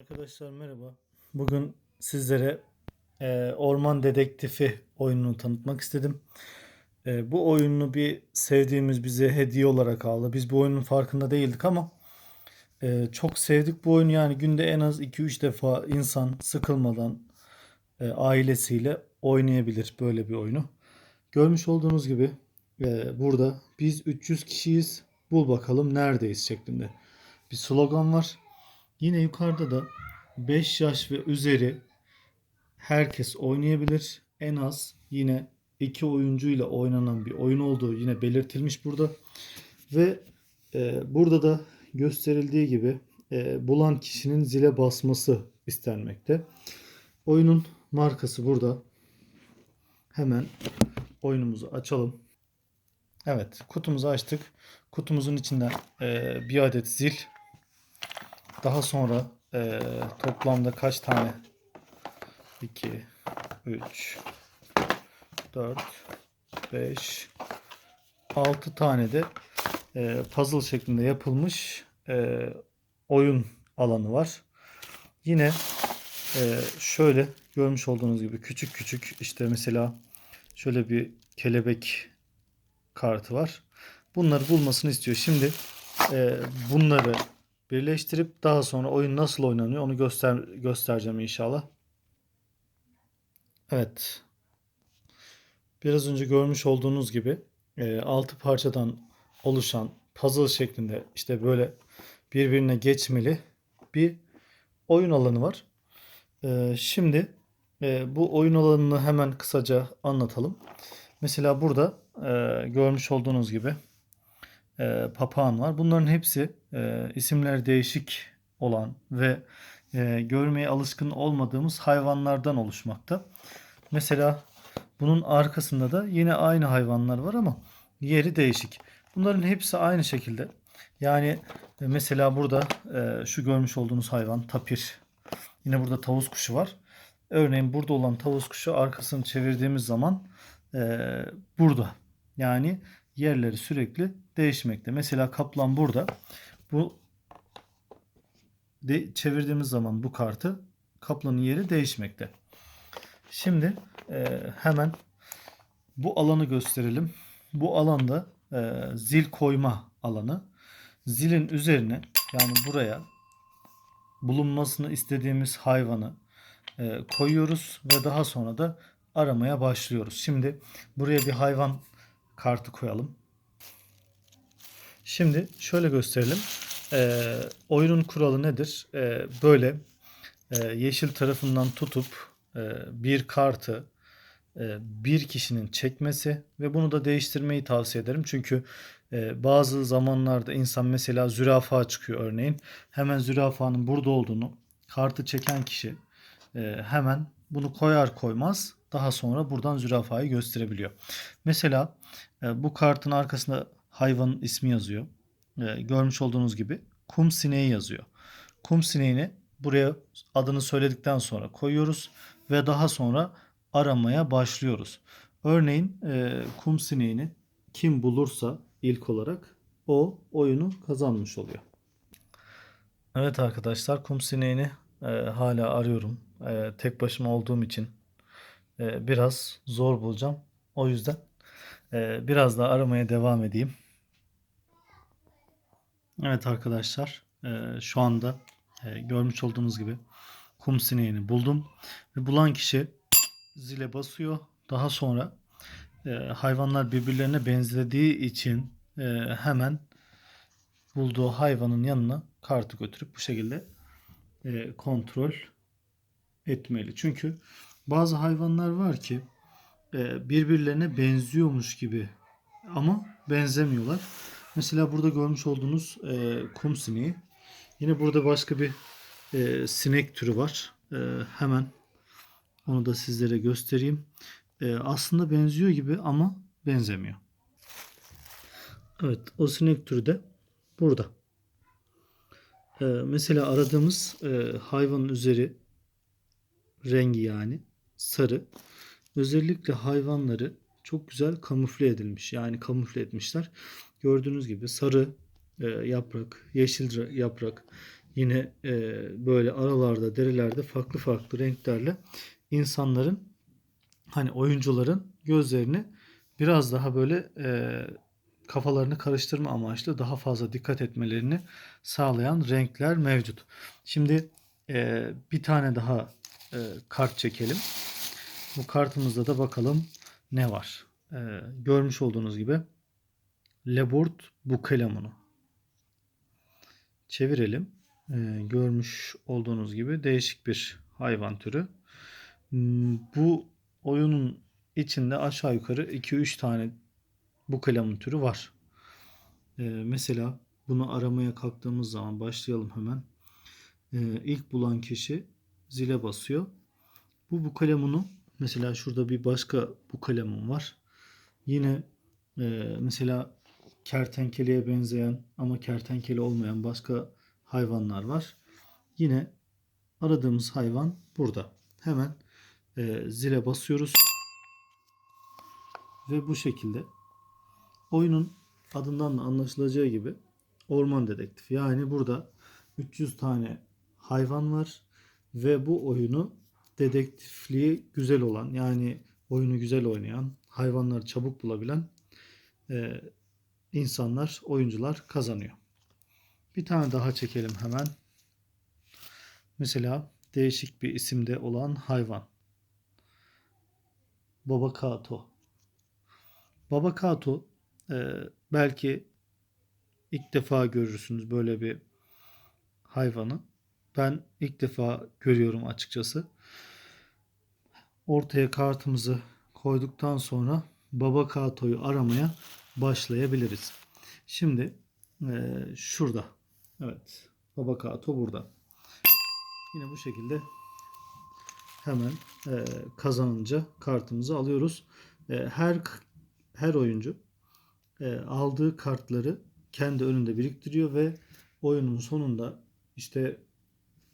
Arkadaşlar merhaba. Bugün sizlere e, Orman Dedektifi oyununu tanıtmak istedim. E, bu oyunu bir sevdiğimiz bize hediye olarak aldı. Biz bu oyunun farkında değildik ama e, çok sevdik bu oyunu. Yani günde en az 2-3 defa insan sıkılmadan e, ailesiyle oynayabilir böyle bir oyunu. Görmüş olduğunuz gibi e, burada biz 300 kişiyiz. Bul bakalım neredeyiz şeklinde bir slogan var. Yine yukarıda da 5 yaş ve üzeri herkes oynayabilir. En az yine iki oyuncuyla oynanan bir oyun olduğu yine belirtilmiş burada. Ve e, burada da gösterildiği gibi e, bulan kişinin zile basması istenmekte. Oyunun markası burada. Hemen oyunumuzu açalım. Evet kutumuzu açtık. Kutumuzun içinden e, bir adet zil. Daha sonra e, toplamda kaç tane? 2, 3, 4, 5, 6 tane de e, puzzle şeklinde yapılmış e, oyun alanı var. Yine e, şöyle görmüş olduğunuz gibi küçük küçük işte mesela şöyle bir kelebek kartı var. Bunları bulmasını istiyor. Şimdi e, bunları birleştirip daha sonra oyun nasıl oynanıyor onu göster göstereceğim inşallah. Evet. Biraz önce görmüş olduğunuz gibi e, 6 parçadan oluşan puzzle şeklinde işte böyle birbirine geçmeli bir oyun alanı var. E, şimdi e, bu oyun alanını hemen kısaca anlatalım. Mesela burada e, görmüş olduğunuz gibi e, papağan var. Bunların hepsi e, isimleri değişik olan ve e, görmeye alışkın olmadığımız hayvanlardan oluşmakta. Mesela bunun arkasında da yine aynı hayvanlar var ama yeri değişik. Bunların hepsi aynı şekilde. Yani e, mesela burada e, şu görmüş olduğunuz hayvan tapir. Yine burada tavus kuşu var. Örneğin burada olan tavus kuşu arkasını çevirdiğimiz zaman e, burada. Yani yerleri sürekli değişmekte. Mesela kaplan burada. Bu de, çevirdiğimiz zaman bu kartı kaplanın yeri değişmekte. Şimdi e, hemen bu alanı gösterelim. Bu alanda e, zil koyma alanı. Zilin üzerine yani buraya bulunmasını istediğimiz hayvanı e, koyuyoruz ve daha sonra da aramaya başlıyoruz. Şimdi buraya bir hayvan kartı koyalım. Şimdi şöyle gösterelim. E, oyunun kuralı nedir? E, böyle e, yeşil tarafından tutup e, bir kartı e, bir kişinin çekmesi ve bunu da değiştirmeyi tavsiye ederim. Çünkü e, bazı zamanlarda insan mesela zürafa çıkıyor örneğin. Hemen zürafanın burada olduğunu kartı çeken kişi e, hemen bunu koyar koymaz daha sonra buradan zürafayı gösterebiliyor. Mesela e, bu kartın arkasında hayvanın ismi yazıyor. E, görmüş olduğunuz gibi kum sineği yazıyor. Kum sineğini buraya adını söyledikten sonra koyuyoruz ve daha sonra aramaya başlıyoruz. Örneğin e, kum sineğini kim bulursa ilk olarak o oyunu kazanmış oluyor. Evet arkadaşlar kum sineğini e, hala arıyorum. E, tek başıma olduğum için e, biraz zor bulacağım. O yüzden e, biraz daha aramaya devam edeyim. Evet arkadaşlar e, şu anda e, görmüş olduğunuz gibi kum sineğini buldum. Ve bulan kişi zile basıyor. Daha sonra e, hayvanlar birbirlerine benzediği için hemen bulduğu hayvanın yanına kartı götürüp bu şekilde kontrol etmeli. Çünkü bazı hayvanlar var ki birbirlerine benziyormuş gibi ama benzemiyorlar. Mesela burada görmüş olduğunuz e, kum sineği. Yine burada başka bir e, sinek türü var. E, hemen onu da sizlere göstereyim. E, aslında benziyor gibi ama benzemiyor. Evet o sinek türü de burada. E, mesela aradığımız e, hayvanın üzeri rengi yani sarı. Özellikle hayvanları çok güzel kamufle edilmiş. Yani kamufle etmişler. Gördüğünüz gibi sarı e, yaprak, yeşil yaprak, Yine e, böyle aralarda, derilerde farklı farklı renklerle insanların hani oyuncuların gözlerini biraz daha böyle e, kafalarını karıştırma amaçlı daha fazla dikkat etmelerini sağlayan renkler mevcut. Şimdi e, bir tane daha e, kart çekelim. Bu kartımızda da bakalım ne var. E, görmüş olduğunuz gibi Leburt Bukelemunu. Çevirelim. E, görmüş olduğunuz gibi değişik bir hayvan türü. Hmm, Bu oyunun içinde aşağı yukarı 2-3 tane bu kalemun türü var. Ee, mesela bunu aramaya kalktığımız zaman başlayalım hemen. Ee, ilk bulan kişi zile basıyor. Bu bu kalemunu mesela şurada bir başka bu kalemun var. Yine e, mesela kertenkeleye benzeyen ama kertenkele olmayan başka hayvanlar var. Yine aradığımız hayvan burada. Hemen e, zile basıyoruz. Ve bu şekilde oyunun adından da anlaşılacağı gibi orman dedektif. Yani burada 300 tane hayvan var ve bu oyunu dedektifliği güzel olan yani oyunu güzel oynayan, hayvanları çabuk bulabilen e, insanlar, oyuncular kazanıyor. Bir tane daha çekelim hemen. Mesela değişik bir isimde olan hayvan. Baba Kato. Baba Kato e, belki ilk defa görürsünüz böyle bir hayvanı. Ben ilk defa görüyorum açıkçası. Ortaya kartımızı koyduktan sonra Baba Kato'yu aramaya başlayabiliriz. Şimdi e, şurada. Evet. Baba Kato burada. Yine bu şekilde hemen e, kazanınca kartımızı alıyoruz. E, her her oyuncu e, aldığı kartları kendi önünde biriktiriyor ve oyunun sonunda işte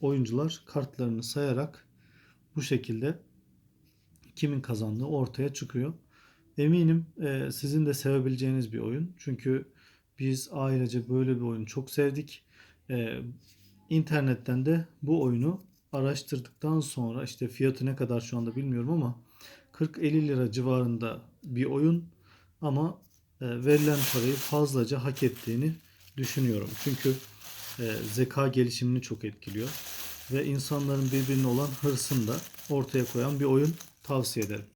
oyuncular kartlarını sayarak bu şekilde kimin kazandığı ortaya çıkıyor. Eminim e, sizin de sevebileceğiniz bir oyun. Çünkü biz ailece böyle bir oyunu çok sevdik. E, internetten de bu oyunu araştırdıktan sonra işte fiyatı ne kadar şu anda bilmiyorum ama 40-50 lira civarında bir oyun ama e, verilen parayı fazlaca hak ettiğini düşünüyorum. Çünkü e, zeka gelişimini çok etkiliyor ve insanların birbirine olan hırsını da ortaya koyan bir oyun tavsiye ederim.